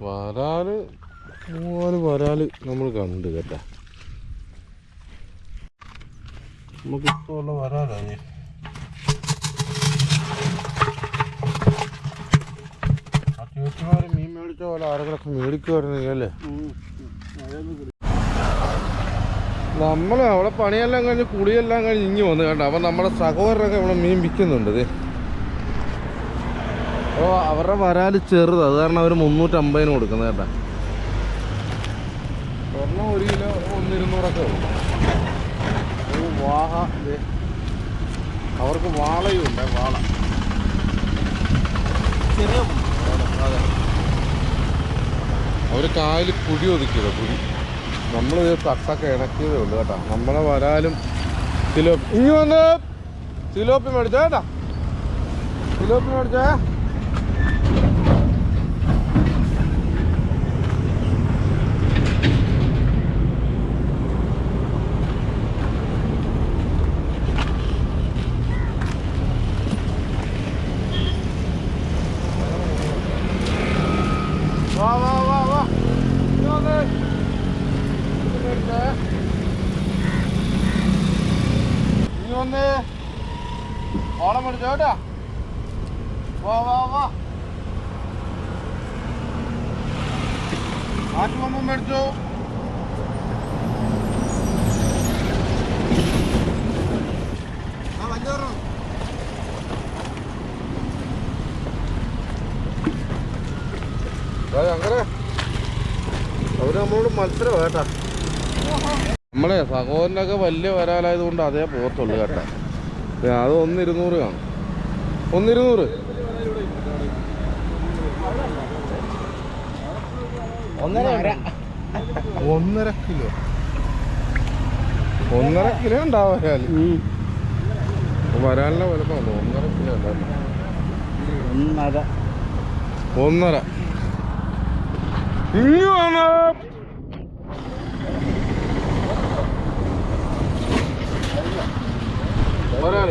വരാൽ മൂന്നാൽ വരാൽ നമ്മൾ കണ്ട് കേട്ടാ. നമുക്ക് ഇഷ്ടമുള്ള വരാലാണ് മീൻ മേടിച്ച പോലെ ആരെങ്കിലൊക്കെ മേടിക്കുമായിരുന്നെങ്കിൽ അല്ലേ? നമ്മൾ അവിടെ പണിയെല്ലാം കഴിഞ്ഞ് കുളിയെല്ലാം കഴിഞ്ഞ് ഇങ്ങി വന്നു കേട്ടോ. അപ്പം നമ്മുടെ സഹോദരനൊക്കെ ഇവിടെ മീൻ വിൽക്കുന്നുണ്ട് അപ്പോൾ അവരുടെ വരാൽ ചെറുത്. അത് കാരണം അവർ മുന്നൂറ്റമ്പതിന് കൊടുക്കുന്നത് കേട്ടാ. സ്വർണം ഒരു കിലോ ഒന്നിരുന്നൂറൊക്കെ ഉള്ളു. ഒരു വാഹ. അവർക്ക് വാളയും ഉണ്ട് വാള. ചെറിയ അതെ. അവർ കായൽ കുഴി ഒതുക്കിയത് കുഴി. നമ്മൾ തട്ടൊക്കെ ഇണക്കിയതേ ഉള്ളൂ കേട്ടോ. നമ്മളെ വരാലും സിലോപ്പി ഇനി വന്ന് സിലോപ്പി മേടിച്ചോ കേട്ടാ. സിലോപ്പി മേടിച്ചേ വാ വാ വാ വാ ഇനി വന്ന് ഇത് മേടിച്ചേ ഇനി വന്ന് ഓളം മേടിച്ചോ കേട്ടാ വാ വാ വാ ആറ്റുകൊമ്പും മേടിച്ചോ ആ വഞ്ചോറോ നമ്മളെ സഹോദരനൊക്കെ വലിയ വരാലായത് കൊണ്ട് അതേ പോകത്തുള്ളൂ കേട്ടാ. അത് ഒന്നിരുന്നൂറ് കാണും. ഒന്നിരുന്നൂറ്? ഒന്നര ഒന്നര കിലോ. ഒന്നര കിലോ ഉണ്ടാവും വരാനുള്ള വലുപ്പമല്ലോ വലുപ്പമുണ്ടോ ഒന്നര കിലോ ഉണ്ടായിരുന്നു ഒന്നര. ഒന്നര. ഇങ്ങാണ് ഒരാൾ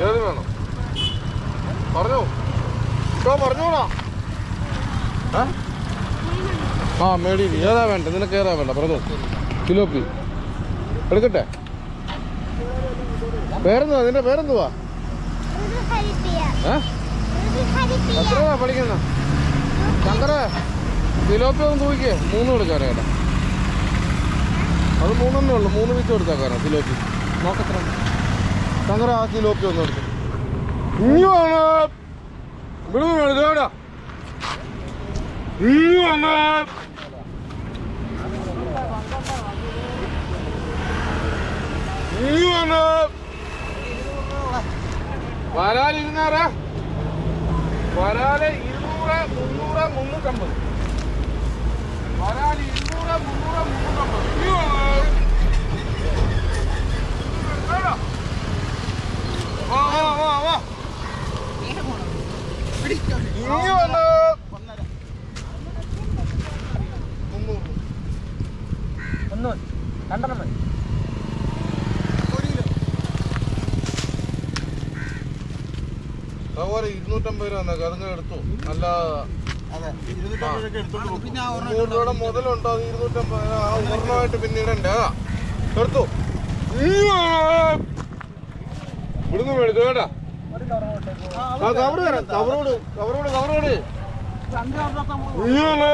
ഏത് വേണം പറഞ്ഞോ ഇട്ടോ പറഞ്ഞോടാ ഏ ആ മേടി ഏതാ വേണ്ട? നിനക്ക് ഏതാ വേണ്ട? പറഞ്ഞു കിലോപ്പി എടുക്കട്ടെ? പേരെന്തുവാ നിന്റെ പേരെന്തുവാ? എത്രയാ പഠിക്കുന്ന? ശങ്കര കിലോപ്പി ഒന്ന് തൂക്കിക്കേ. മൂന്ന് കൊടുക്കാനേ കേട്ടോ. അത് മൂന്നെണ്ണേ ഉള്ളൂ. മൂന്ന് വീച്ച് കൊടുത്തേക്കാനോ കിലോപ്പി നോക്കത്ര? ശങ്കര ആ കിലോപ്പി ഒന്ന് എടുത്തു ഇനി വേണോ ഇവിടുന്ന് വേണം ഇതേടാ ഇനി വേണം ഇനി വരാൽ ഇരുന്നൂറ്. വരാൽ ഇരുന്നൂറ് മുന്നൂറ് മുന്നൂറ്റമ്പത്. വരാൽ ഇരുന്നൂറ് മുന്നൂറ് മുന്നൂറ്റമ്പത്? വാ വാ വാ വാ. ഇനി വന്നോ. മുന്നൂറ്. ഒന്ന് രണ്ടെണ്ണം മതി. അതുപോലെ ഇരുന്നൂറ്റമ്പത് രൂപ എന്നൊക്കെ അതിങ്ങനെ എടുത്തു. നല്ല നൂറ് രൂപയുടെ മുതലുണ്ടോ? അത് ഇരുന്നൂറ്റമ്പത് ആ ഒരെണ്ണമായിട്ട് പിന്നീട് ഉണ്ട് അതാ. എടുത്തു. ഇവിടുന്ന് മേടിച്ചു കേട്ടാ. ആ കവർ തരാം. കവറോട് കവറോട് കവറോട്. ഇങ്ങനെ.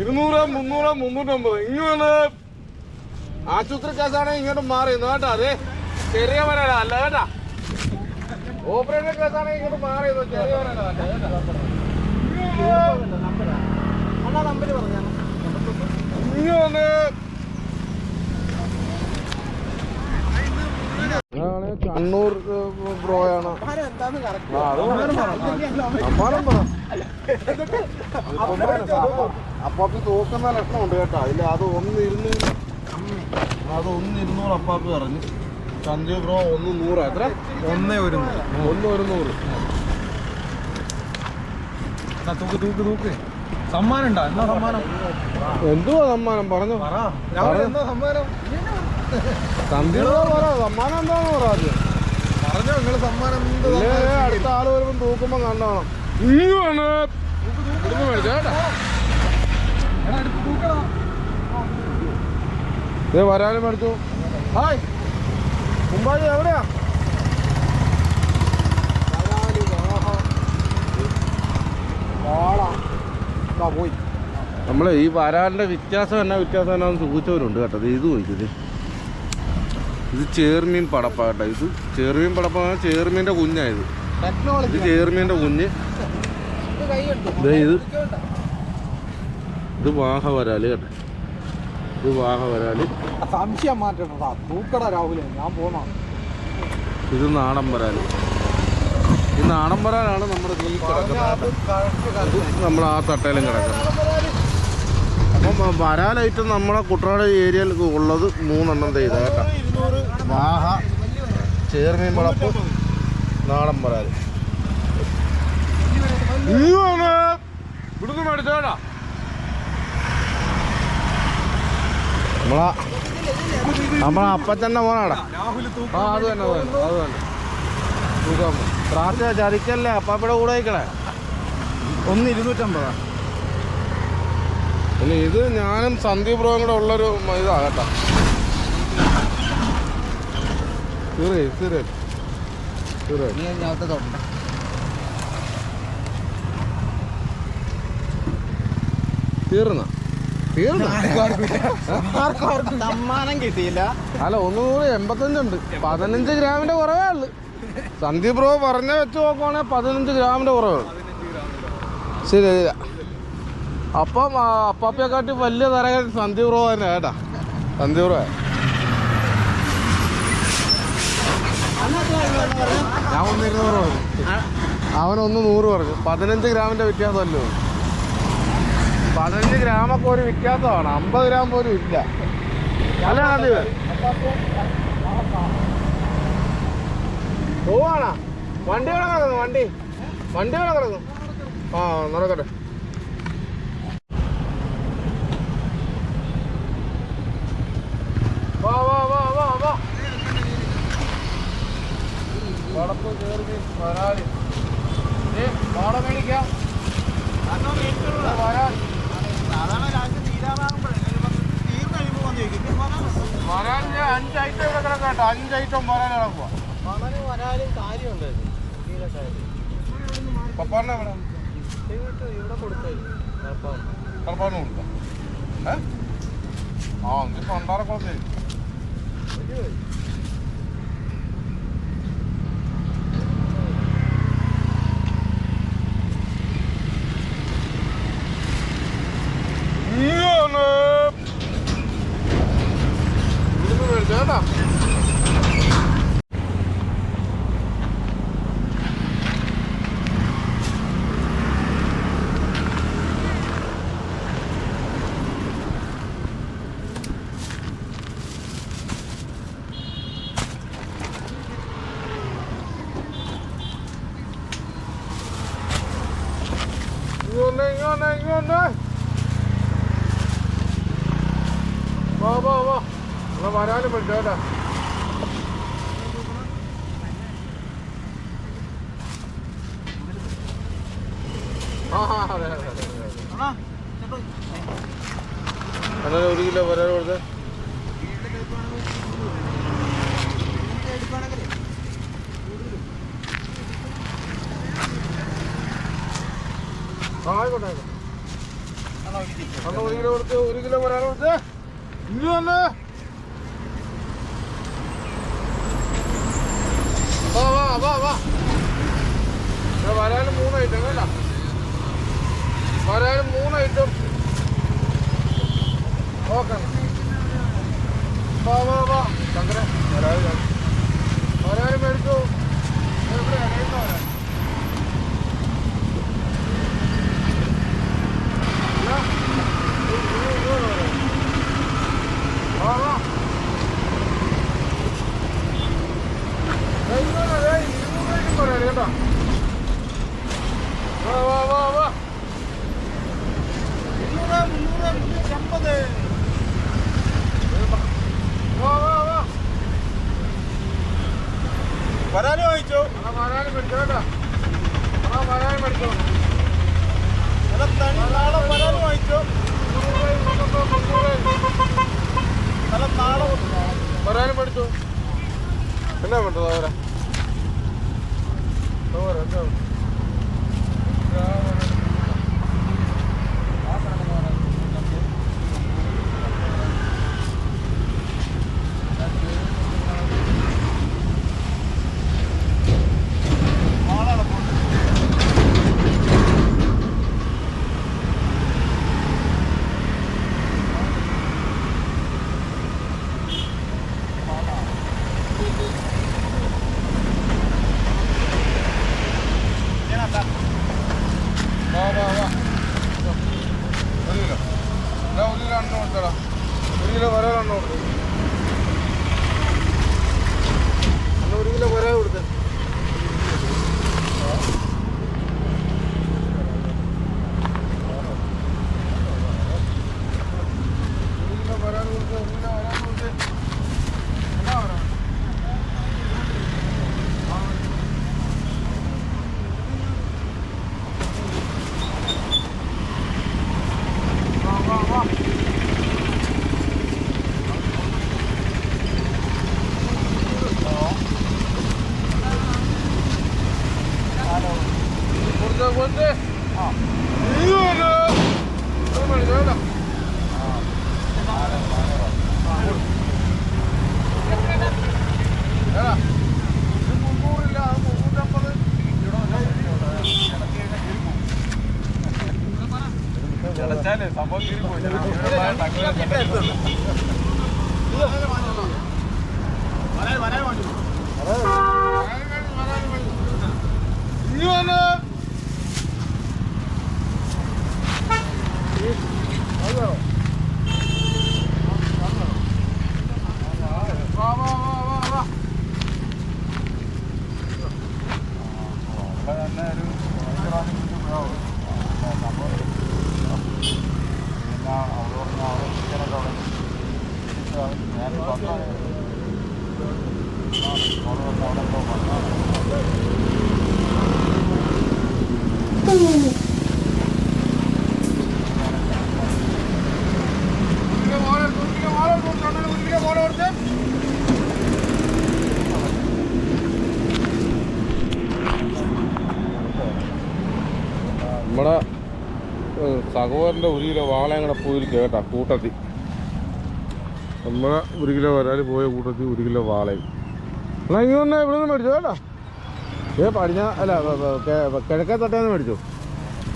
ഇരുന്നൂറ് മുന്നൂറ് മുന്നൂറ്റമ്പത്. ഇങ്ങനെ. ആശുപത്രി കേസാണെങ്കിൽ ഇങ്ങോട്ട് മാറി. കേട്ടാ അതെ ചെറിയ വരാടാ അല്ല കേട്ടാ. ഓപ്പറേഷൻ കേസാണെങ്കിൽ ഇങ്ങോട്ട് മാറി ചെറിയ വരാടാ അല്ല? കേട്ടാ അണ്ണാ നമ്പര് പറഞ്ഞാ? ഇങ്ങനെ ഇതാണ് കണ്ണൂർ ബ്രോയാണ്. ആണ് എന്താന്ന് കറക്റ്റ് ആ, അത് പറ. സമ്മാനം പറ. അപ്പാപ്പി തോക്കുന്ന ലക്ഷണമുണ്ട് കേട്ടോ. അതിൽ അത് ഒന്നിരുന്നൂറ് അത് ഒന്നിരുന്നൂറ് അപ്പാപ്പി പറഞ്ഞു സഞ്ജയ് ബ്രോ ഒന്ന് നൂറ്. എത്ര? ഒന്നേ ഒരു ഒന്ന് ഒരു നൂറ്. തൂക്ക് തൂക്ക് തൂക്ക്. സമ്മാനം ഉണ്ടോ? എന്താ സമ്മാനം? എന്തുവാ സമ്മാനം? പറഞ്ഞു. എന്താ സമ്മാനം? സന്ധ്യ പറ. സമ്മാനം എന്താന്ന് പറ ആദ്യം. പറഞ്ഞോ നിങ്ങൾ സമ്മാനം? അടുത്ത ആൾ വരുമ്പോ തൂക്കുമ്പോ കണ്ടോണം. തൂക്കടാ. ഇത് വരാനും മേടിച്ചു. ഹായ്. മുമ്പായി എവിടെയാ? പോയി. നമ്മളെ ഈ വരാലിന്റെ വ്യത്യാസം എന്നാ വ്യത്യാസം എന്നാന്ന് ചോദിച്ചവരുണ്ട് കേട്ടോ. ഇത് നോക്കിയത് ഇത് ചേർമീൻ പടപ്പ കേട്ടോ. ഇത് ചേർമീൻ പടപ്പ ചേർമീന്റെ കുഞ്ഞായത്. ഇത് ചേർമീന്റെ കുഞ്ഞ്. ഇത്. ഇത് വാഹ വരാൽ കേട്ടോ. ഇത് വാഹ വരാൽ. സംശയം മാറ്റണ്ടാ തൂക്കട രാഹുലെ ഞാൻ പോന്നാ. ഇത് ഇത് നാടൻ വരാൽ. ഈ നാടൻ വരാലാണ് നമ്മുടെ ഈ കിടക്കുന്നത്. നമ്മൾ ആ തട്ടയിലും കിടക്കുന്നത്. അപ്പം വരാൽ ഐറ്റം നമ്മളെ കുട്ടനാട് ഏരിയയിൽ ഉള്ളത് മൂന്നെണ്ണം ചെയ്ത കേട്ടോ. വാഹ ചേർമീൻ വളപ്പ് നാടൻ വരാൽ ഇവിടുന്ന് മേടിച്ചോടാ നമ്മളാ നമ്മളെ അപ്പച്ചന്റെ മോനാടാ ആ അത് തന്നെ അത് തന്നെ അത് തന്നെ. സുഖം. പ്രാർത്ഥന ചതിക്കല്ലേ? അപ്പാപ്പയുടെ കൂടെ വയ്ക്കണേ ഒന്ന് ഇരുന്നൂറ്റമ്പതാ. പിന്നെ ഇത് ഞാനും സന്ദീപ് റോയും കൂടെ ഉള്ളൊരു ഇതാ കേട്ടോ. തീർന്ന തീർന്ന? സമ്മാനം കിട്ടിയില്ല. അല്ല ഒന്നൂറ് നൂറ് എൺപത്തഞ്ചുണ്ട് പതിനഞ്ച് ഗ്രാമിന്റെ കുറവേ ഉള്ളു. സന്ദീപ് ബ്രോ പറഞ്ഞ വെച്ച് നോക്കുവാണെങ്കിൽ പതിനഞ്ച് ഗ്രാമിന്റെ കുറവേ ശരി അപ്പം അപ്പാപ്പയെക്കാട്ടി വലിയ തരകൻ സന്ദീപ് ബ്രോ തന്നെ കേട്ടാ. സന്ദീപ് ബ്രോ. ഞാൻ ഒന്ന് ഇരുന്നൂറ് പറഞ്ഞു. അവനൊന്ന് നൂറ് പറഞ്ഞു. പതിനഞ്ച് ഗ്രാമിന്റെ വ്യത്യാസമല്ലോ പതിനഞ്ച് ഗ്രാമൊക്കെ ഒരു വ്യത്യാസമാണ്. അമ്പത് ഗ്രാം പോലും ഇല്ല. അല്ല സന്ദീപ് പോവാണോ. വണ്ടി വേണം കിടക്കുന്നു? വണ്ടി. വണ്ടി വേണം കിടക്കുന്നു? ആ നടക്കട്ടെ വാ വാ വാ ഏ വാട മേടിക്കാം. വരാലിന് അഞ്ച് ഐറ്റം ഇവിടെ കിടക്കാം കേട്ടോ. അഞ്ച് ഐറ്റം വരാൻ കിടക്കുക പപ്പാറിനെ വേണം? കർപ്പാറിന് കൊടുക്കാം ഏ? ആ എങ്കിൽ പണ്ടാറക്കുളത്ത് കേട്ടാ ഇങ്ങോട്ട് ഇങ്ങോട്ട് ഇങ്ങോട്ട് വാ വാ വാ എന്നാ വരാനും പറ്റും കേട്ടാ ആ ആ, അതെ അതെ അതെ അതെ. എന്നാലും ഒരു കിലോ വരാൻ കൊടുത്തേ. ഒരു കിലോ കിലോ വരാൻ കൊടുത്തേ. ഇന്ന് തന്നെ വാ വാ വാ വാ. മൂന്ന് ഐറ്റം കേട്ടോ വരാനും മൂന്ന് ഐറ്റം ഓക്കെ വാ വാ വാ. വരാനും വരാനും മേടിച്ചു. എവിടെയാ കഴിയുന്ന വരാൻ സഹോദരന്റെ ഒരു കിലോ വാളയും കൂടെ പോയിരിക്കുക കേട്ടാ കൂട്ടത്തിൽ നമ്മളെ ഒരു കിലോ വരാൽ പോയ കൂട്ടത്തിൽ ഒരു കിലോ വാളയും. അല്ല ഇങ്ങനെ തന്നെ ഇവിടെ നിന്ന് മേടിച്ചോ കേട്ടോ. ഏ പടിഞ്ഞാ അല്ല കിഴക്കേ തട്ടേന്ന് മേടിച്ചോ.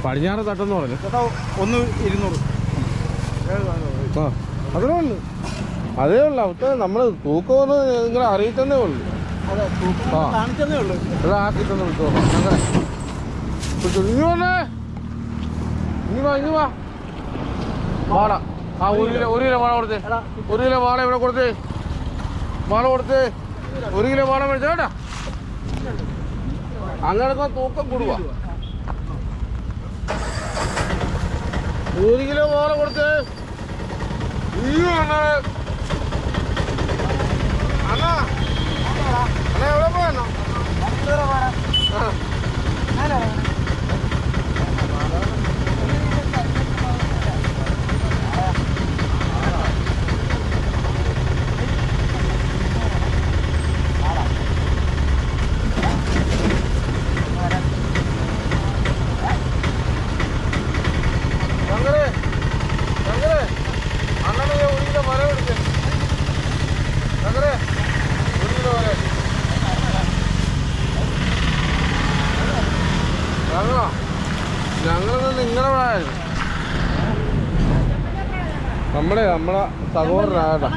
പടിഞ്ഞാറ് തട്ടെന്ന് പറഞ്ഞു. ചേട്ടാ ഒന്ന് ഇരുന്നൂറ്. ആ. അതേ ഉള്ളു. അതേ ഉള്ളു. അവിടെ നമ്മൾ തൂക്കമെന്ന് നിങ്ങളെ അറിയിച്ചതേ ഉള്ളു. അതെ ആ. കാണിച്ചതേ ഉള്ളൂ. ഇവിടെ ആക്കിട്ടെന്ന് വിളിച്ചോളാം അങ്ങനെ. വിളിച്ചോ. ഇനി വാ ഇനി വാ. വാള ആ ഒരു കിലോ ഒരു കിലോ വാള കൊടുത്തേ. ഒരു കിലോ വാള ഇവിടെ കൊടുത്തേ. വാള കൊടുത്തേ. ഒരു കിലോ വാള മേടിച്ചോ കേട്ടാ. അങ്ങനെ തൂക്കം കൂടുക ഒരു കിലോ വാള കൊടുത്തേ. അയ്യോ അണ്ണാ. അണ്ണാ. അണ്ണാ എവിടെ പോയെന്നോ? ആ ശങ്കരേ ശങ്കരേ അണ്ണനെ ദേ ഒരു കിലോ മരം എടുത്ത് ശങ്കരേ ഒരു കിലോ മരം ഞങ്ങളോ ഞങ്ങളത് നിങ്ങളെ ഇവിടെ നമ്മുടെ നമ്മളെ സഹോദരനാകട്ടെ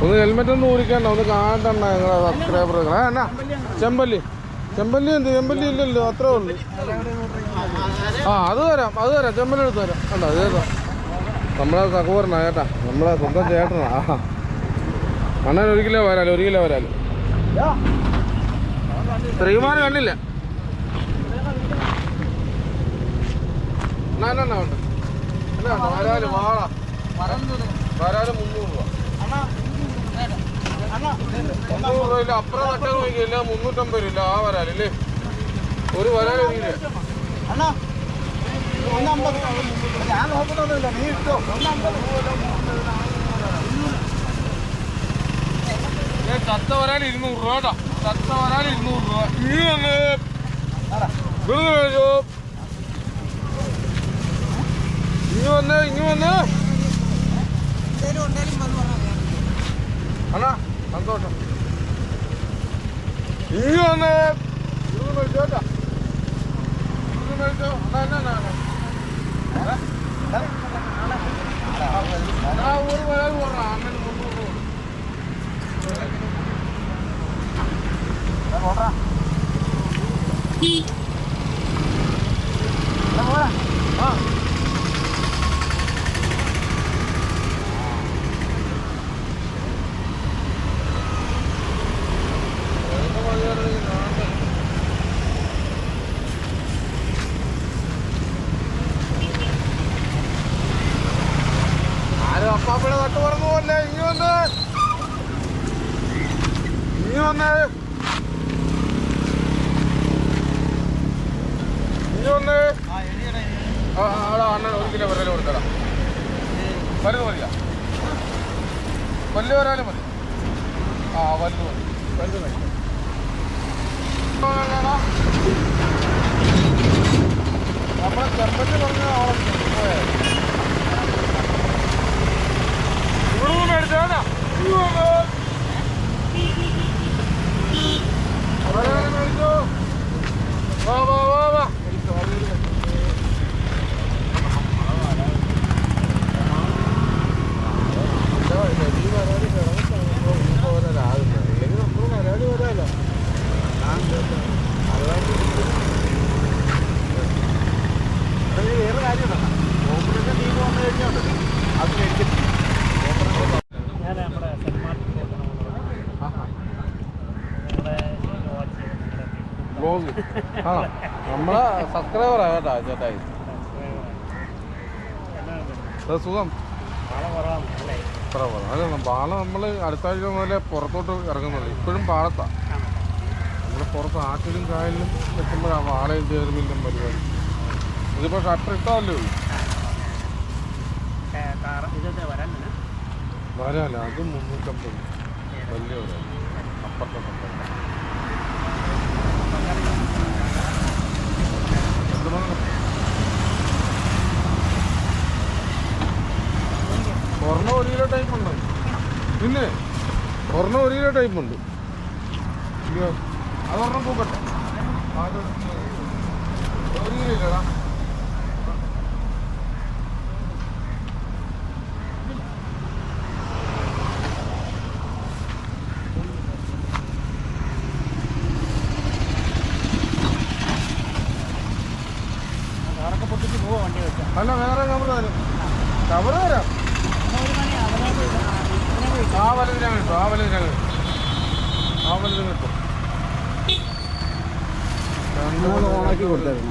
ഒന്ന് ഹെൽമെറ്റ് ഒന്ന് ഊരിക്കണ്ട ഒന്ന് കാണണ്ട ഞങ്ങളെ സബ്സ്ക്രൈബർ ആ എന്നാ ചെമ്പല്ലി ചെമ്പല്ലി എന്ത് ചെമ്പല്ലി ഇല്ലല്ലോ അത്രേ ഉള്ളു ആ അത് തരാം അത് തരാം ചെമ്പല്ലി എടുത്ത് തരാം അല്ല അത് തരാം നമ്മളെ സഹോദരനാ ചേട്ടാ നമ്മളെ സ്വന്തം ചേട്ടനാ അണ്ണൻ ഒരു കിലോ വരാലോ ഒരു കിലോ വരാലോ ശ്രീമാൻ കണ്ടില്ല എന്നാ എന്നാ ഉണ്ട് ഉണ്ട് വരാൽ വാള വരാൽ മുന്നൂറ് രൂപ. മുന്നൂറ് രൂപ. ഇല്ല അപ്പുറം തട്ടാൻ നോക്കിയില്ല മുന്നൂറ്റമ്പത് ഇല്ല ആ വരാലല്ലേ ഒരു അണ്ണാ ഒന്നമ്പത് ഞാൻ നോക്കുന്നൊന്നുമില്ല നീ ഇട്ടോ ചത്ത വരാൻ ഇരുന്നൂറ് രൂപ കേട്ടോ. ചത്ത വരാൻ ഇരുന്നൂറ് രൂപ. ഇനി വന്ന് വെറുതെ കഴിച്ചോ ഇനി വന്ന് ഇനി വന്ന് അണ്ണാ സന്തോഷം ഇനി വന്ന് ഇവിടുന്ന് കഴിച്ചോ കേട്ടോ കഴിച്ചോ അണ്ണാ എന്നാ ഒരു വരാൻ മുന്നൂറ് രൂപ ആ ആരും അപ്പാപ്പയുടെ തട്ട് പറഞ്ഞു പോലെ ഇനി വന്ന് ഇനി വന്ന് ഇനി വന്ന് ആ, ആ, അവിടെ ഒരു കിലോ കൊടുത്തടാ വലുത് മതിയാ? വരാലും മതി. ആ വലുത് മതി. വലുത് മതി. നമ്മളെ ചെറുപ്പത്തിൽ പറഞ്ഞ ആളെ ഇവിടുന്ന് മേടിച്ചാ വാ വാ വേറെ കാര്യമുണ്ടോ ഓപ്പറേഷൻ ടീം വന്നു കഴിഞ്ഞാൽ അത് മേടിച്ചിട്ട് ഞാൻ നമ്മുടെ സെന്റ് മാർട്ടിൻ ഞങ്ങളുടെ വാച്ച് ബ്ലോഗ് ആ നമ്മളെ സബ്സ്ക്രൈബർ കേട്ടാ ചേട്ടായി. സുഖം? അല്ല പാളം നമ്മൾ അടുത്ത ആഴ്ച മുതലേ പുറത്തോട്ട് ഇറങ്ങുന്നുള്ളൂ. ഇപ്പോഴും പാളത്താണ് നമ്മൾ പുറത്ത് ആറ്റിലും കായലിലും എത്തുമ്പോഴാണ് വാളയും ചേർമില്ലും പരിപാടി ഇതിപ്പോൾ ഷട്ടർ ഇട്ടതല്ലേ ഉള്ളൂ. വരാല്ല അത് മുന്നൂറ്റമ്പത്. വലിയ അപ്പുറത്തെ സംഭവം ഒരെണ്ണം ഒരു കിലോ ടൈപ്പ് ഉണ്ട് പിന്നെ ഒരെണ്ണം ഒരു കിലോ ടൈപ്പ് ഉണ്ട് അതൊരെണ്ണം പൂക്കട്ടെ. ഒരു കിലോ ഇല്ലടാ അല്ല വേറെ കവർ തരും. കവർ തരാം ഒരു മണി അവരേക്ക് ആ വലുതിനാ കിട്ടും ആ വലുതിനാ കിട്ടും ആ വലുതിന് കിട്ടും രണ്ട് ഓണാക്കി കൊടുത്തായിരുന്നു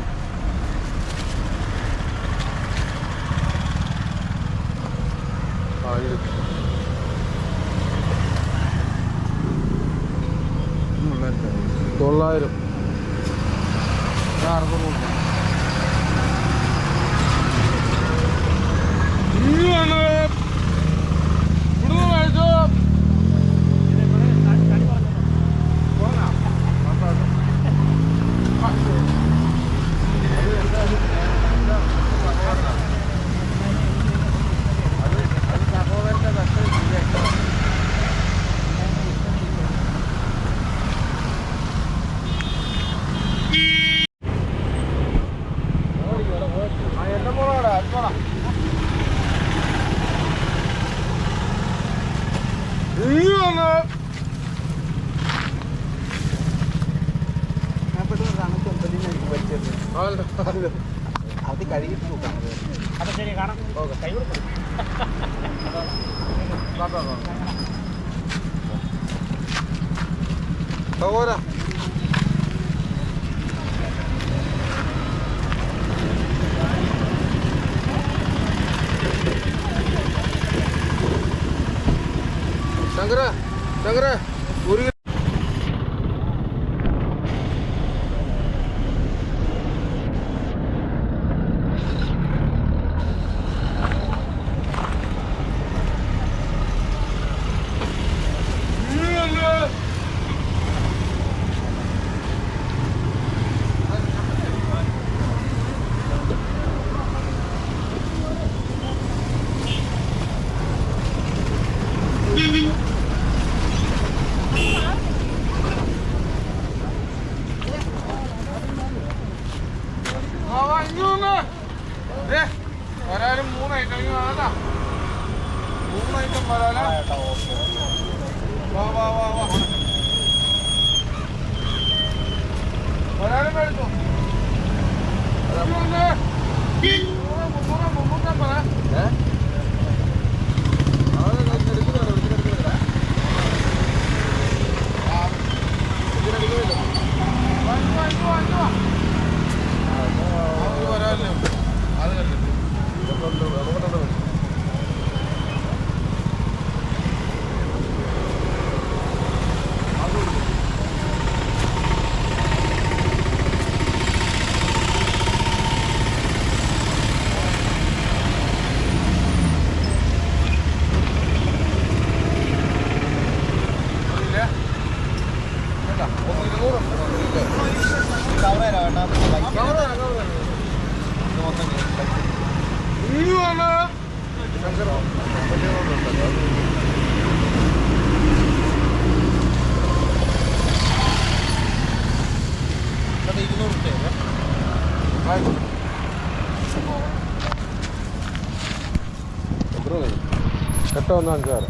എട്ട് സാർ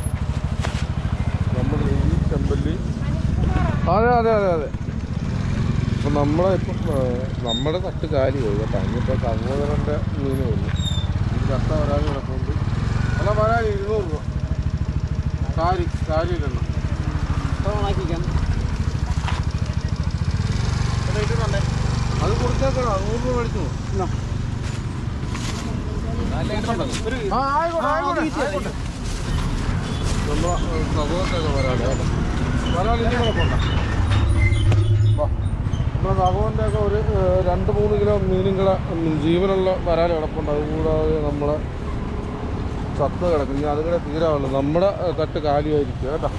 നമ്മൾ ഈ ചെമ്പല്ലി. അതെ അതെ അതെ അതെ. അപ്പം നമ്മളെ ഇപ്പം നമ്മുടെ തട്ട് കാലി പോയി കേട്ടോ. ഇനിയിപ്പോൾ സഹോദരന്റെ മീൻ വന്നു. ഈ കട്ട വരാൻ കിടക്കുന്നുണ്ട് അല്ല വരാൻ ഇരുന്നൂറ് രൂപ. കാരി കാരി ഇടണം. അത് കൊടുത്തേക്കണോ നൂറ് രൂപ മേടിച്ചു. ആ ആയിക്കോട്ടെ ആയിക്കോട്ടെ. ആയിക്കോട്ടെ. നമ്മളെ സഹോദരനൊക്കെ ഒക്കെ ഒരു രണ്ട് മൂന്ന് കിലോ മീനുകളെ ജീവനുള്ള വരാൻ കിടപ്പുണ്ട് അതുകൂടാതെ നമ്മളെ ചത്ത് കിടക്കും. ഇനി അതുകൂടെ തീരാവുള്ളൂ. നമ്മുടെ തട്ട് കാലിയായിരിക്കും കേട്ടോ.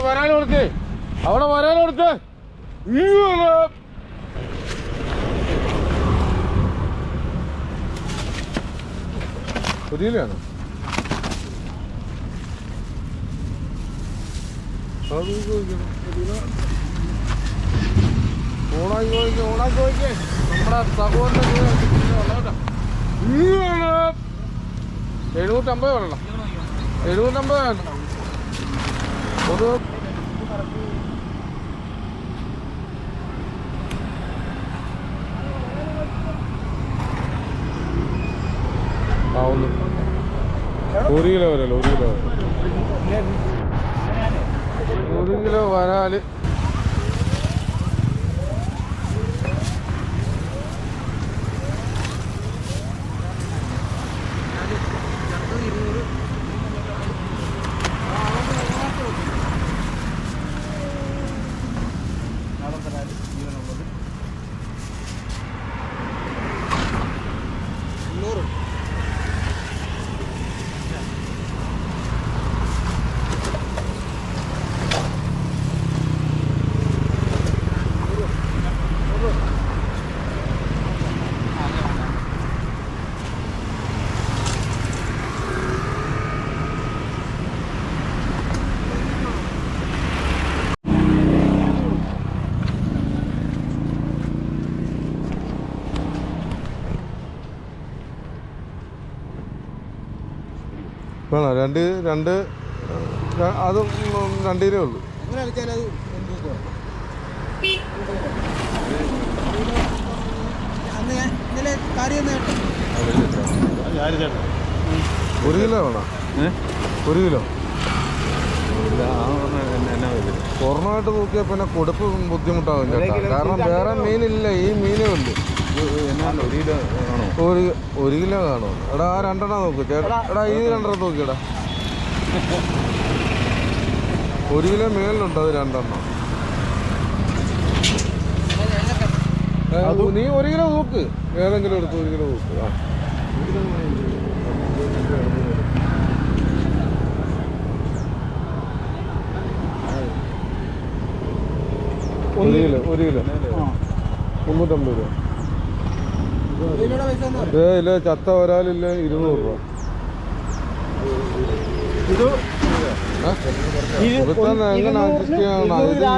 കൊടുത്ത് വരാൻ കൊടുത്ത് അവിടെ വരാൻ കൊടുത്ത് എഴുന്നൂറ്റമ്പത് വേണം എഴുന്നൂറ്റമ്പത് വേണം. ഒരു കിലോ വരല്ലോ ഒരു കിലോ വരെ. ഒരു കിലോ വരാൽ വേണോ. രണ്ട് രണ്ട് അത് അതും ഉം, രണ്ട് കിലോ ഉള്ളൂ. ഒരു കിലോ വേണോ. ഒരു കിലോ. സ്വർണമായിട്ട് നോക്കിയാൽ പിന്നെ കൊടുപ്പ് ബുദ്ധിമുട്ടാകും ചേട്ടാ. കാരണം വേറെ മീനില്ല ഈ മീനേ ഉള്ളൂ. ഒരു ഒരു കിലോ കാണുമോ? എടാ ആ രണ്ടെണ്ണം നോക്ക്. ചേട്ടാ എടാ ഈ രണ്ടെണ്ണം നോക്കിയടാ ഒരു കിലോ മേളിലുണ്ട് അത് രണ്ടെണ്ണം. നീ ഒരു കിലോ നോക്ക്. ഏതെങ്കിലും എടുത്ത് ഒരു കിലോ നോക്ക്. ആ. ഒരു കിലോ ഒരു കിലോ. മുന്നൂറ്റമ്പത് രൂപ. ഏ ഇല്ല ചത്ത ഒരാളില്ല ഇരുന്നൂറ് രൂപ.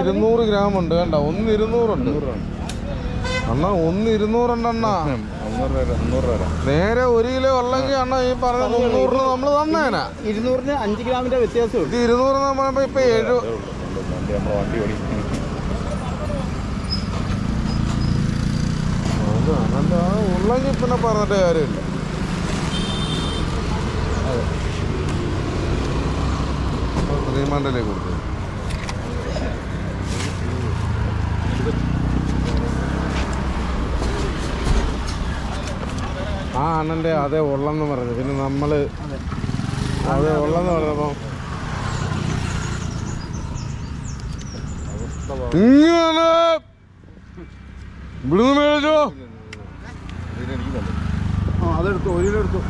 ഇരുന്നൂറ് ഗ്രാം ഉണ്ട് കണ്ട? ഒന്ന് ഇരുന്നൂറുണ്ട്. അണ്ണ ഒന്ന് ഇരുന്നൂറുണ്ട് അണ്ണ. നേരെ ഒരു കിലോ ഉള്ളെങ്കിൽ അണ്ണ ഈ പറഞ്ഞ മുന്നൂറിന് നമ്മൾ തന്നേനാ. ഇരുന്നൂറിന് അഞ്ച് ഗ്രാമിന്റെ വ്യത്യാസം ഇത് ഇരുന്നൂറ് നമ്മളിപ്പോ ഇപ്പൊ ഏഴു വണ്ടി നമ്മൾ വണ്ടി ഓടി അത് ഉള്ളെങ്കിൽ പിന്നെ പറഞ്ഞിട്ട് കാര്യമില്ല. ശ്രീമണ്ഡലേ കൊടുത്തു. ആ അണ്ണന്റെ അതേ ഉള്ളെന്ന് പറഞ്ഞു പിന്നെ നമ്മൾ അതെ. ഉള്ളെന്ന് പറഞ്ഞപ്പോൾ ഇങ്ങനെ ഇവിടുന്ന് മേടിച്ചോ. ആ അതെടുത്തു ഒരു കിലോ എടുത്തു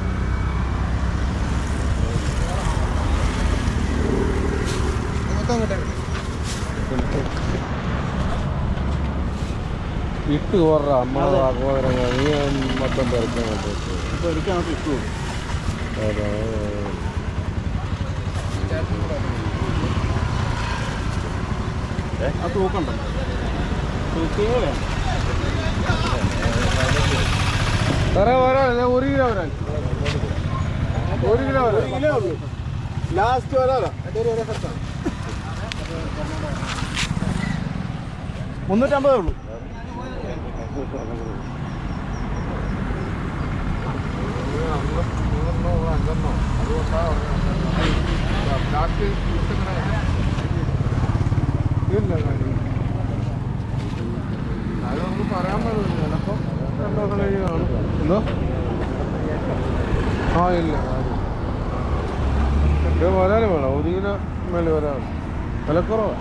ഇട്ട് പോറ അമ്മ സഹോദരങ്ങൾ നീ മൊത്തം പെരക്കാൻ ഇപ്പൊ എനിക്കകത്ത് ഇട്ടു. ആ തൂക്കണ്ടോ തൂക്കേ വേണം. സാറേ വരാൻ ഒരു കിലോ ഒരാൾ. ഒരു കിലോ കിലോ ഉള്ളൂ. ലാസ്റ്റ് മുന്നൂറ്റമ്പതേ ഉള്ളൂ. ഇല്ല അത് നമുക്ക് പറയാൻ പറ്റില്ല കാണും എന്തോ? ആ ഇല്ല. വരാനും വേണം. ഒരു കിലോ മേളിൽ വരാൻ വിലക്കുറവാ.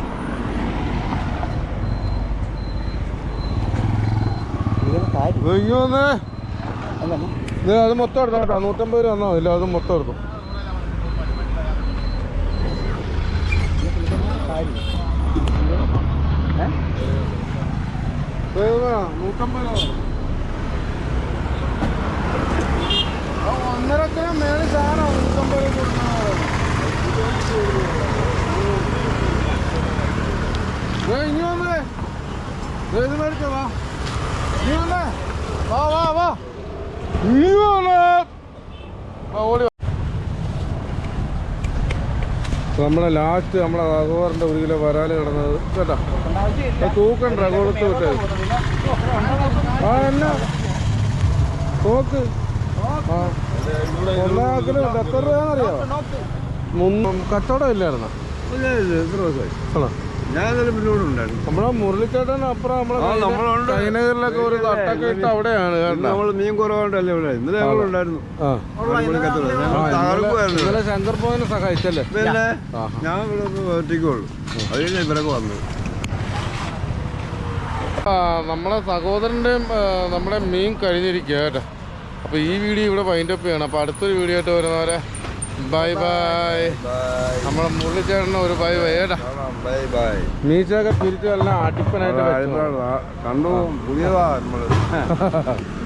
ഇതിന് കാര്യം അയ്യോ അത് മൊത്തം എടുത്തോ കേട്ടോ നൂറ്റമ്പത് രൂപ തന്നോ ഇല്ല അത് മൊത്തം എടുത്തു. നൂറ്റമ്പത് രൂപ ഒന്നര കിലോ മേളിൽ സാധനം നൂറ്റമ്പത് കൊടുക്കണ ഇനി വന്നേ. വാ. നീ വന്നേ. വാ വാ വാ. നീ വന്നേ. വാ ഓടി വാ. നമ്മളെ ലാസ്റ്റ് നമ്മളെ റഗോറിന്റെ ഒരു കിലോ വരാൽ കിടന്നത്. കേട്ടാ? തൂക്കണ്ട റഗോളത്ത് വിട്ടേ. ആ എന്നാ? തോക്ക്. ആ. ഒന്നാക്കിലും എത്ര രൂപയാണെന്നറിയാമോ കച്ചവടം ഇല്ലായിരുന്നോ? നമ്മളെ മുരളിച്ചേട്ടൻ അപ്പുറം നമ്മളെ. കൈനഗറിലൊക്കെ ഒരു തട്ടൊക്കെ ഇട്ട് അവിടെയാണ് നമ്മൾ മീൻ കുറവുണ്ടല്ലേ ഇവിടെ? ഇന്നലെ ഞങ്ങളുണ്ടായിരുന്നു ഇന്നലെ- ശങ്കർ പോയിനെ സഹായിച്ചല്ലേ? പിന്നെ ഞാൻ ഇവിടെ ഒറ്റയ്ക്കുള്ളൂ. അത് കഴിഞ്ഞാൽ ഇവരൊക്കെ വന്നു. നമ്മളെ സഹോദരന്റെയും നമ്മുടെ മീൻ കഴിഞ്ഞിരിക്കുക കേട്ടോ. അപ്പോൾ ഈ വീഡിയോ ഇവിടെ വൈൻഡ് അപ്പ് ചെയ്യണം. അപ്പോൾ അടുത്തൊരു വീഡിയോ ആയിട്ട് വരുന്നവരെ ബൈ ബൈ നമ്മളെ മുരളിച്ചേട്ടന് ഒരു ബൈ ബൈ ഏട്ടാ? ബൈ ബൈ മീശയൊക്കെ പിരിച്ചു എല്ലാം അടിപ്പനായിട്ട് കണ്ടു? പുതിയതാ നമ്മൾ.